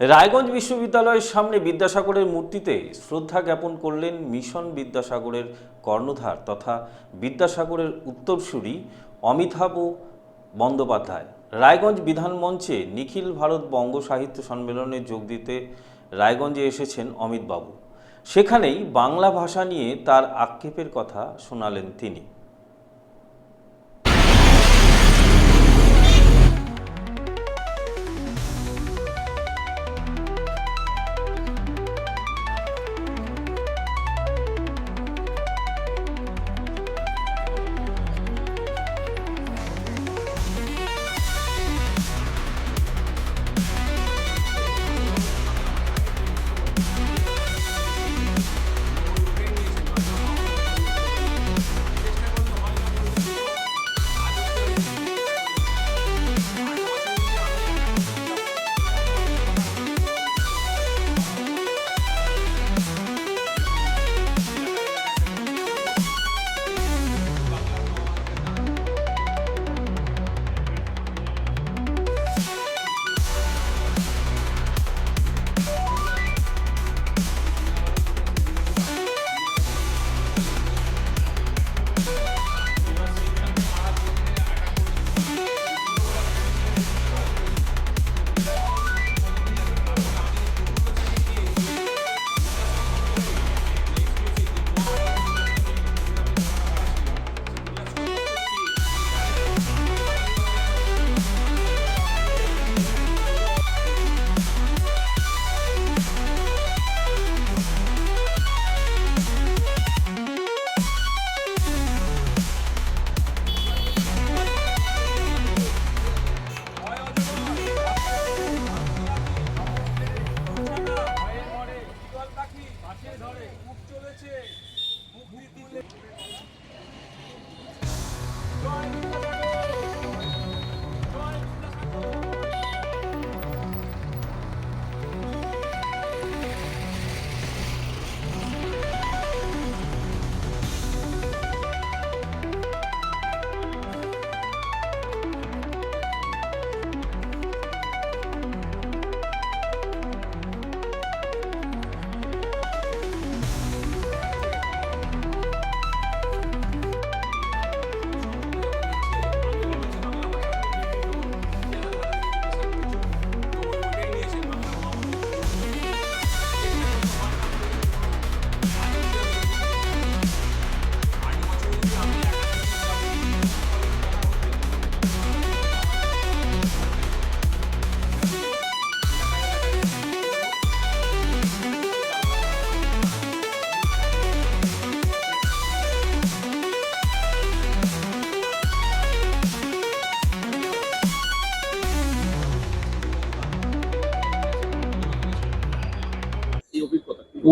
রায়গঞ্জ বিশ্ববিদ্যালয়ের সামনে বিদ্যাসাগরের মূর্তিতে শ্রদ্ধা জ্ঞাপন করলেন মিশন বিদ্যাসাগরের কর্ণধার তথা বিদ্যাসাগরের উত্তরসূরি অমিতাভ বন্দ্যোপাধ্যায়। রায়গঞ্জ বিধান মঞ্চে নিখিল ভারত বঙ্গ সাহিত্য সম্মেলনে যোগ দিতে রায়গঞ্জে এসেছেন অমিতবাবু। সেখানেই বাংলা ভাষা নিয়ে তার আক্ষেপের কথা শোনালেন তিনি।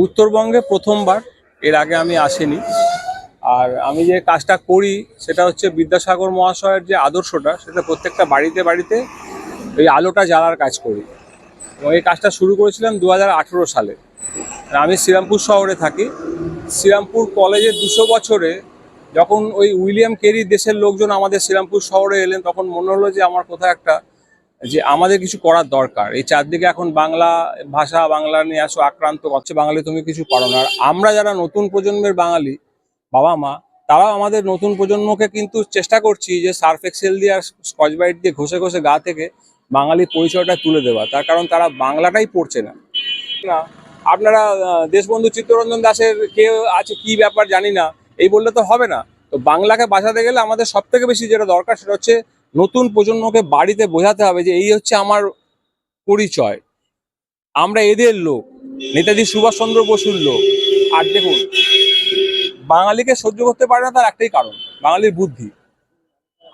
উত্তরবঙ্গে প্রথমবার, এর আগে আমি আসিনি। আর আমি যে কাজটা করি, সেটা হচ্ছে বিদ্যাসাগর মহাশয়ের যে আদর্শটা, সেটা প্রত্যেকটা বাড়িতে বাড়িতে ওই আলোটা জ্বালার কাজ করি। এবং এই কাজটা শুরু করেছিলাম দু হাজার আঠারো সালে। আমি শ্রীরামপুর শহরে থাকি। শ্রীরামপুর কলেজের দুশো বছরে যখন ওই উইলিয়াম কেরি দেশের লোকজন আমাদের শ্রীরামপুর শহরে এলেন, তখন মনে হলো যে আমার কোথাও একটা যে আমাদের কিছু করার দরকার। এই চারদিকে এখন বাংলা ভাষা, বাংলা নিয়ে আসো আক্রান্ত করছে বাঙালি তুমি কিছু পারো না। আর আমরা যারা নতুন প্রজন্মের বাঙালি, বাবা মা, তারাও আমাদের নতুন প্রজন্মকে কিন্তু চেষ্টা করছি যে সার্ফ এক্সেল দিয়ে আর স্কচ ব্রাইট দিয়ে ঘষে ঘষে গা থেকে বাঙালি পরিচয়টা তুলে দেওয়া। তার কারণ তারা বাংলাটাই পড়ছে না। না আপনারা দেশবন্ধু চিত্তরঞ্জন দাসের কে আছে কি ব্যাপার জানি না, এই বললে তো হবে না। তো বাংলাকে বাঁচাতে গেলে আমাদের সব থেকে বেশি যেটা দরকার সেটা হচ্ছে নতুন প্রজন্মকে বাড়িতে বোঝাতে হবে যে এই হচ্ছে আমার পরিচয়। আমরা এদের লোক, নেতাজি সুভাষচন্দ্র বসুর লোক। আর দেখুন, বাঙালিকে সহ্য করতে পারে না তার একটাই কারণ, বাঙালির বুদ্ধি।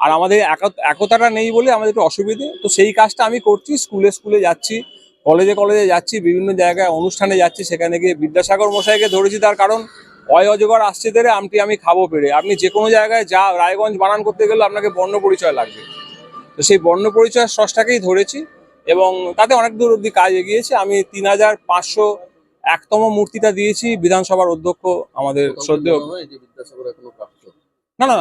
আর আমাদের একা- একতাটা নেই বলে আমাদের একটু অসুবিধে। তো সেই কাজটা আমি করছি, স্কুলে স্কুলে যাচ্ছি, কলেজে কলেজে যাচ্ছি, বিভিন্ন জায়গায় অনুষ্ঠানে যাচ্ছি, সেখানে গিয়ে বিদ্যাসাগর মশাইকে ধরেছি তার কারণ। অয় অজগর আসছে ধরে আমটি আমি খাব পেরে আপনি যে কোনো জায়গায় যা রায়গঞ্জ বানান করতে গেলে আপনাকে বর্ণ পরিচয় লাগবে। তো সেই বর্ণ পরিচয়ের সসটাকেই ধরেছি এবং তাতে অনেক দূর অব্দি কাজ এগিয়েছে। আমি তিন হাজার পাঁচশো একতম মূর্তিটা দিয়েছি বিধানসভার অধ্যক্ষ আমাদের শ্রদ্ধেয় না না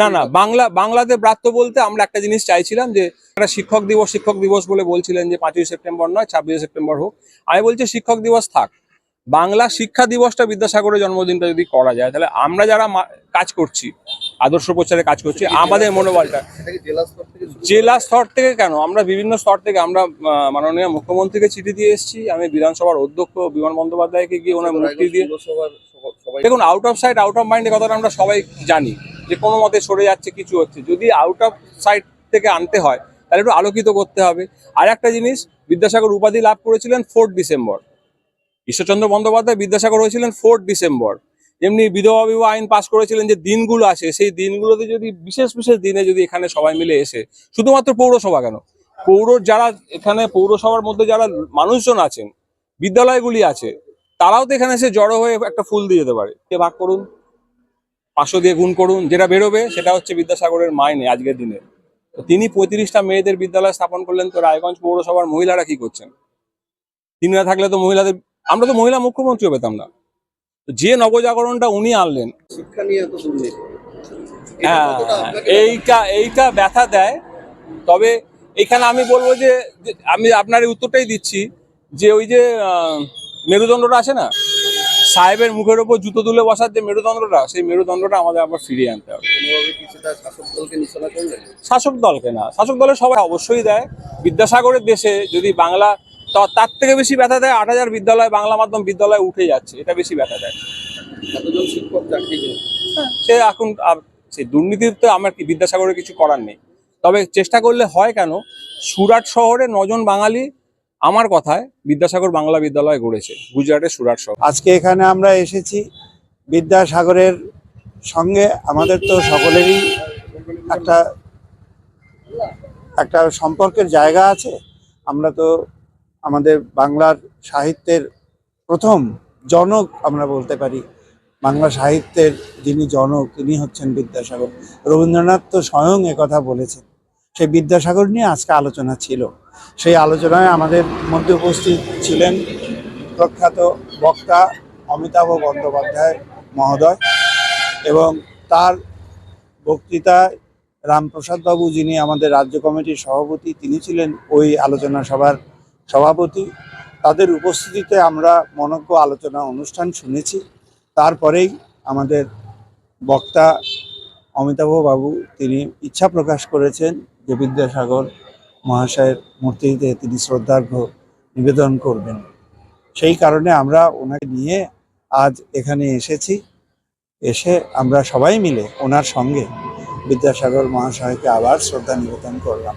না না বাংলা বাংলাতে ব্রাত্য বলতে আমরা একটা জিনিস চাইছিলাম যে একটা শিক্ষক দিবস শিক্ষক দিবস বলে বলছিলেন যে পাঁচই সেপ্টেম্বর নয় ছাব্বিশে সেপ্টেম্বর হোক। আমি বলছি শিক্ষক দিবস থাক। বাংলা শিক্ষা দিবসটা বিদ্যাসাগরের জন্মদিনটা যদি করা যায় তাহলে আমরা যারা কাজ করছি আদর্শ প্রচারে কাজ করছি আমাদের মনোবলটা জেলা স্তর থেকে শুরু জেলা স্তর থেকে কেন? আমরা বিভিন্ন স্তর থেকে আমরা মাননীয় মুখ্যমন্ত্রীকে চিঠি দিয়ে এসেছি আমি বিধানসভার অধ্যক্ষ বিমান বন্দ্যোপাধ্যায়কে গিয়ে ওনার মুক্তি দিয়ে দেখুন out of sight out of মাইন্ডের কথাটা আমরা সবাই জানি যে কোনো মতে সরে যাচ্ছে কিছু হচ্ছে। যদি আউট অফ সাইড থেকে আনতে হয় তাহলে একটু আলোকিত করতে হবে। আর একটা জিনিস বিদ্যাসাগর উপাধি লাভ করেছিলেন ফোর্থ ডিসেম্বর ঈশ্বরচন্দ্র বন্দ্যোপাধ্যায় বিদ্যাসাগর হয়েছিলেন ফোর্থ ডিসেম্বর যেমনি বিধবা বিবাহ আইন পাস করেছিলেন যে দিনগুলো আছে, সেই দিনগুলোতে যদি, বিশেষ বিশেষ দিনে যদি এখানে সবাই মিলে এসে, শুধুমাত্র পৌরসভা কেন? পৌর যারা, এখানে পৌরসভার মধ্যে যারা মানুষজন আছেন, বিদ্যালয়গুলি আছে, তারাও তো এখানে এসে জড়ো হয়ে একটা ফুল দিয়ে যেতে পারে। কে ভাগ করুন? পাঁচশো দিয়ে গুণ করুন। যেটা বেরোবে, সেটা হচ্ছে বিদ্যাসাগরের মাইনে আজকের দিনে। তিনি পঁয়ত্রিশটা মেয়েদের বিদ্যালয় স্থাপন করলেন, তো রায়গঞ্জ পৌরসভার মহিলারা কি করছেন? তিনি না থাকলে তো মহিলাদের আমরা তো মহিলা মুখ্যমন্ত্রীও পেতাম না। যে নবজাগরণটা উনি আনলেন শিক্ষা নিয়ে এত হ্যাঁ এইটা এইটা ব্যথা দেয়। তবে এখানে আমি বলব যে আমি আপনার এই উত্তরটাই দিচ্ছি যে ওই যে মেরুদণ্ডটা আছে না? সাহেবের মুখের ওপর জুতো তুলে বসার যে মেরুদণ্ডটা সেই মেরুদণ্ডটা আমাদের আবার ফিরিয়ে আনতে হবে। শাসক দলকে না শাসক দলের সবাই অবশ্যই দেয়। বিদ্যাসাগরের দেশে যদি বাংলা তার থেকে বেশি ব্যথা দেয় আট হাজার বিদ্যালয় বাংলা মাধ্যম বিদ্যালয় উঠে যাচ্ছে এটা বেশি ব্যথা দেয়। পেলেন সে এখন আর- সেই দুর্নীতির তো আমার কি বিদ্যাসাগরের কিছু করার নেই। তবে চেষ্টা করলে হয় কেন? সুরাট শহরে নজন বাঙালি আমার কথায় বিদ্যাসাগর বাংলা বিদ্যালয় গড়েছে গুজরাটের সুরাট শহর। আজকে এখানে আমরা এসেছি বিদ্যাসাগরের সঙ্গে আমাদের তো সকলেরই একটা একটা সম্পর্কের জায়গা আছে। আমরা তো আমাদের বাংলার সাহিত্যের প্রথম জনক আমরা বলতে পারি। বাংলা সাহিত্যের যিনি জনক, তিনি হচ্ছেন বিদ্যাসাগর। রবীন্দ্রনাথ তো স্বয়ং একথা বলেছেন। সেই বিদ্যাসাগর নিয়ে আজকে আলোচনা ছিল। সেই আলোচনায় আমাদের মধ্যে উপস্থিত ছিলেন প্রখ্যাত বক্তা অমিতাভ বন্দ্যোপাধ্যায় মহোদয় এবং তার বক্তৃতায় রামপ্রসাদ বাবু যিনি আমাদের রাজ্য কমিটির সভাপতি, তিনি ছিলেন ওই আলোচনা সভার সভাপতি, তাদের উপস্থিতিতে আমরা মনজ্ঞ আলোচনা অনুষ্ঠান শুনেছি। তারপরেই আমাদের বক্তা অমিতাভ বাবু, তিনি ইচ্ছা প্রকাশ করেছেন যে বিদ্যাসাগর মহাশয়ের মূর্তিতে তিনি শ্রদ্ধার্ঘ নিবেদন করবেন। সেই কারণে আমরা ওনাকে নিয়ে আজ এখানে এসেছি। এসে আমরা সবাই মিলে ওনার সঙ্গে বিদ্যাসাগর মহাশয়কে আবার শ্রদ্ধা নিবেদন করলাম।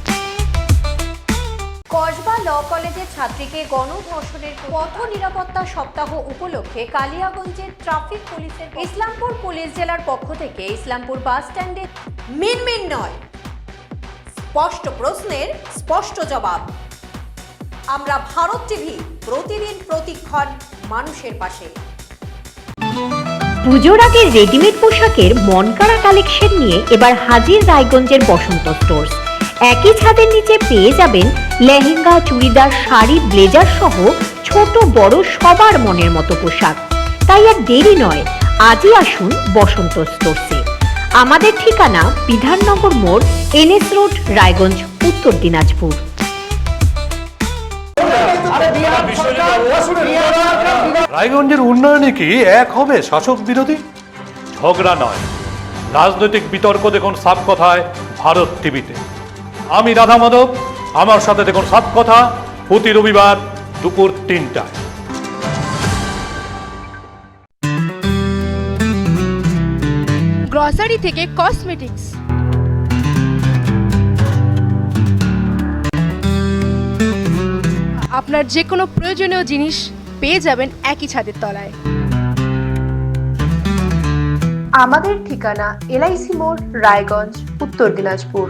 কলেজের ছাত্রীকে গণধর্ষণের পথ নিরাপত্তা সপ্তাহ উপলক্ষে কালিয়াগঞ্জের ট্রাফিক পুলিশের ইসলামপুর পুলিশ জেলার পক্ষ থেকে ইসলামপুর বাস স্ট্যান্ডে মিনমিন নয়। স্পষ্ট প্রশ্নের স্পষ্ট জবাব। আমরা ভারত টিভি প্রতিদিন প্রতিক্ষণ মানুষের পাশে। পুজোর আগে রেডিমেড পোশাকের মনকাড়া কালেকশন নিয়ে এবার হাজির রায়গঞ্জের বসন্ত স্টোর্স। একই ছাদের নিচে পেয়ে যাবেন লেহেঙ্গা, চুড়িদার, শাড়ি, ব্লেজার সহ ছোট, বড়, সবার মনের মতো পোশাক। তাই আর দেরি নয়, আজই আসুন বসন্ত স্টোর্সে। আমাদের ঠিকানা বিধাননগর মোড়, এনএস রোড, রায়গঞ্জ, উত্তর দিনাজপুর। রায়গঞ্জের উন্নয়নে কি এক হবে শাসক বিরোধী? ঝগড়া নয়। রাজনৈতিক বিতর্ক দেখুন সাপ কথায় ভারত টিভিতে। আমি রাধা মাধব আমার সাথে দেখুন সাপ কথা প্রতি রবিবার দুপুর তিনটায় গ্রসারি থেকে কসমেটিক্স আপনার যে কোনো প্রয়োজনীয় জিনিস পেয়ে যাবেন একই ছাদের তলায়। আমাদের ঠিকানা এলআইসি মোড় রায়গঞ্জ উত্তর দিনাজপুর।